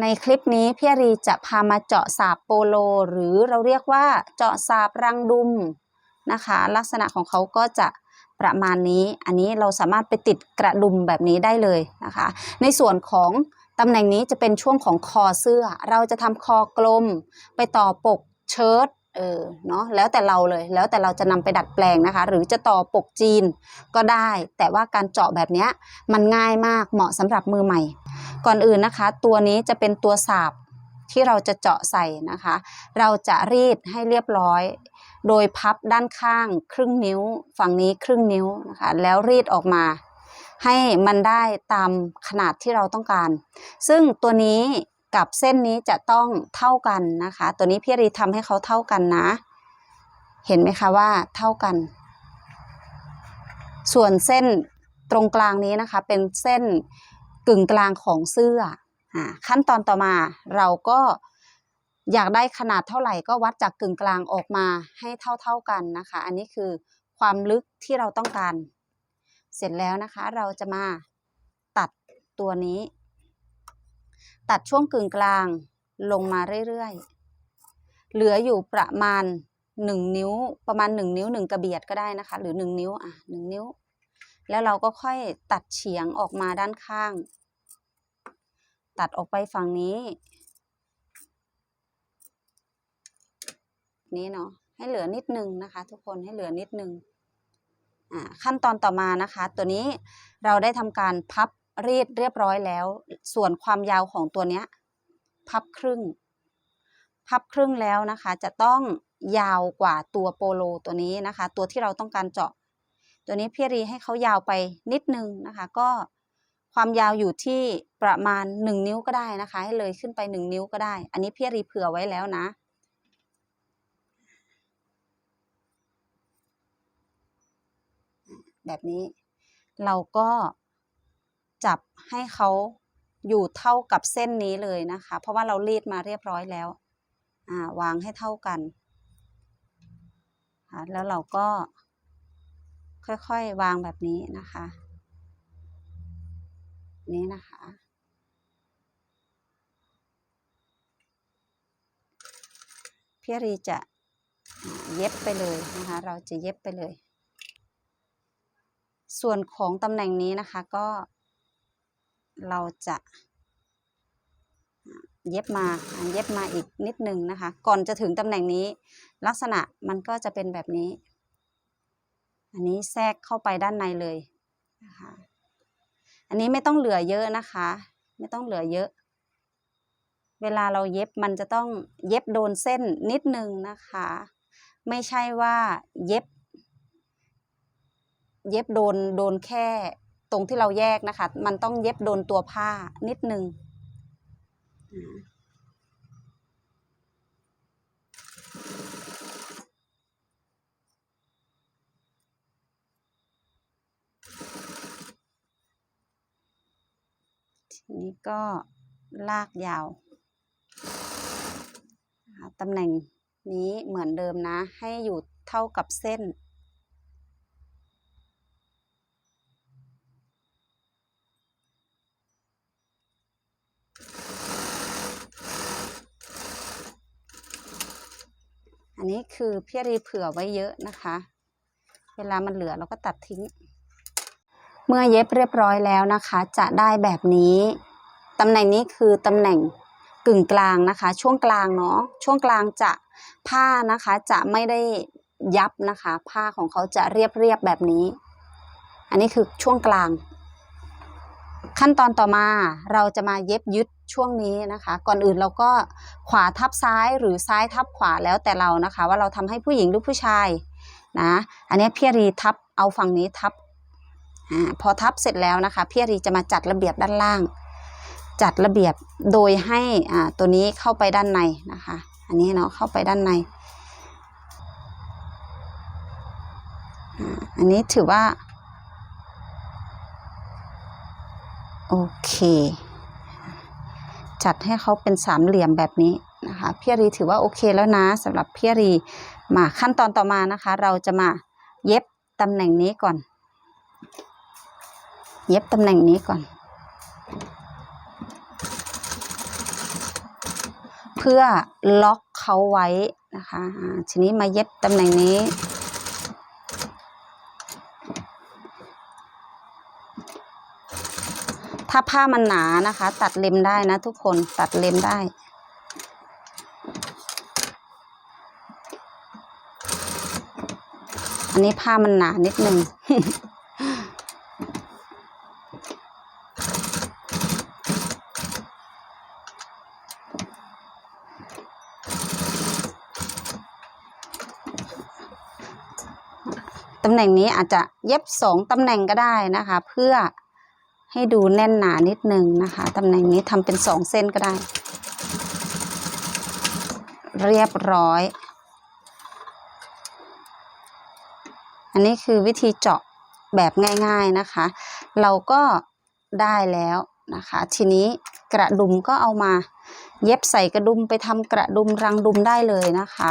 ในคลิปนี้พี่อรีจะพามาเจาะสาบโปโล หรือเราเรียกว่าเจาะสาบรังดุมนะคะ ลักษณะของเขาก็จะประมาณนี้ อันนี้เราสามารถไปติดกระดุมแบบนี้ได้เลยนะคะ ในส่วนของตำแหน่งนี้จะเป็นช่วงของคอเสื้อ เราจะทำคอกลม ไปต่อปกเชิ้ต เออเนาะแล้วแต่เราเลยแล้วแต่เราจะนำไปดัดแปลงนะคะ หรือจะต่อปกจีนก็ได้ แต่ว่าการเจาะแบบนี้มันง่ายมากเหมาะสำหรับมือใหม่ ก่อนอื่นนะคะ ตัวนี้จะเป็นตัวสาบที่เราจะเจาะใส่นะคะ เราจะรีดให้เรียบร้อย โดยพับด้านข้างครึ่งนิ้ว ฝั่งนี้ครึ่งนิ้วนะคะแล้วรีดออกมา ให้มันได้ตามขนาดที่เราต้องการ ซึ่งตัวนี้ กับเส้นนี้จะต้องเท่ากันนะคะ ตัวนี้พี่รีทำให้เขาเท่ากันนะ เห็นไหมคะว่าเท่ากัน ส่วนเส้นตรงกลางนี้นะคะ เป็นเส้นกึ่งกลางของเสื้ออขั้นตอนต่อมาเราก็อยากได้ขนาดเท่าไหร่ก็วัดจากกึ่งกลางออกมาให้เท่าๆกันนะคะ อันนี้คือความลึกที่เราต้องการ เสร็จแล้วนะคะ เราจะมาตัดตัวนี้ ตัดช่วงกึ่งกลางลงมาเรื่อยๆ เหลืออยู่ประมาณหนึ่งนิ้วประมาณหนึ่งนิ้วหนึ่งกระเบียดก็ได้นะคะ หรือหนึ่งนิ้วอะหนึ่งนิ้ว แล้วเราก็ค่อยตัดเฉียงออกมาด้านข้าง ตัดออกไปฝั่งนี้ นี้เนาะให้เหลือนิดนึงนะคะ ทุกคนให้เหลือนิดนึงอ่าขั้นตอนต่อมานะคะ ตัวนี้เราได้ทำการพับ รีดเรียบร้อยแล้ว ส่วนความยาวของตัวเนี้ย พับครึ่ง พับครึ่งแล้วนะคะ จะต้องยาวกว่าตัวโปโลตัวนี้นะคะ ตัวที่เราต้องการเจาะ ตัวนี้พี่รีให้เขายาวไปนิดนึงนะคะ ก็ความยาวอยู่ที่ประมาณ 1 นิ้วก็ได้นะคะ ให้เลยขึ้นไป 1 นิ้วก็ได้ อันนี้พี่รีเผื่อไว้แล้วนะแบบนี้เราก็ จับให้เขาอยู่เท่ากับเส้นนี้เลยนะคะ เพราะว่าเรารีดมาเรียบร้อยแล้ววางให้เท่ากันแล้วเราก็ค่อยๆวางแบบนี้นะคะ นี้นะคะ พี่รีจะเย็บไปเลยนะคะ เราจะเย็บไปเลย ส่วนของตำแหน่งนี้นะคะก็ เราจะเย็บมาเย็บมาอีกนิดนึงนะคะ ก่อนจะถึงตำแหน่งนี้ ลักษณะมันก็จะเป็นแบบนี้ อันนี้แทรกเข้าไปด้านในเลยนะคะอันนี้ไม่ต้องเหลือเยอะนะคะ ไม่ต้องเหลือเยอะ เวลาเราเย็บมันจะต้องเย็บโดนเส้นนิดนึงนะคะ ไม่ใช่ว่าเย็บ เย็บโดนโดนแค่ ตรงที่เราแยกนะคะ มันต้องเย็บโดนตัวผ้านิดนึงทีนี้ก็ลากยาวตำแหน่งนี้เหมือนเดิมนะ ให้อยู่เท่ากับเส้น อันนี้คือพี่รีเผื่อไว้เยอะนะคะ เวลามันเหลือเราก็ตัดทิ้ง เมื่อเย็บเรียบร้อยแล้วนะคะ จะได้แบบนี้ ตำแหน่งนี้คือตำแหน่งกึ่งกลางนะคะ ช่วงกลางเนาะช่วงกลางจะผ้านะคะจะไม่ได้ยับนะคะ ผ้าของเขาจะเรียบเรียบแบบนี้ อันนี้คือช่วงกลาง ขั้นตอนต่อมาเราจะมาเย็บยึดช่วงนี้นะคะ ก่อนอื่นเราก็ขวาทับซ้ายหรือซ้ายทับขวาแล้วแต่เรานะคะ ว่าเราทำให้ผู้หญิงหรือผู้ชายนะอันนี้พี่รีทับเอาฝั่งนี้ทับอพอทับเสร็จแล้วนะคะพี่รีจะมาจัดระเบียบด้านล่าง จัดระเบียบโดยให้อ่าตัวนี้เข้าไปด้านในนะคะ อันนี้เนาะเข้าไปด้านในอันนี้ถือว่า โอเค จัดให้เขาเป็นสามเหลี่ยมแบบนี้นะคะพี่รีถือว่าโอเคแล้วนะสำหรับพี่รีมาขั้นตอนต่อมานะคะ เราจะมาเย็บตำแหน่งนี้ก่อน เย็บตำแหน่งนี้ก่อน เพื่อล็อกเขาไว้นะคะทีนี้มาเย็บตำแหน่งนี้ ถ้าผ้ามันหนานะคะ ตัดเล็มได้นะทุกคนตัดเล็มได้ อันนี้ผ้ามันหนานิดนึงตำแหน่งนี้อาจจะเย็บสองตำแหน่งก็ได้นะคะ เพื่อ ให้ดูแน่นหนานิดนึงนะคะตำแหน่งนี้ทำเป็นสองเส้นก็ได้ เรียบร้อย อันนี้คือวิธีเจาะแบบง่าย ๆนะคะ เราก็ได้แล้วนะคะ ทีนี้กระดุมก็เอามา เย็บใส่กระดุมไปทำกระดุมรังดุมได้เลยนะคะ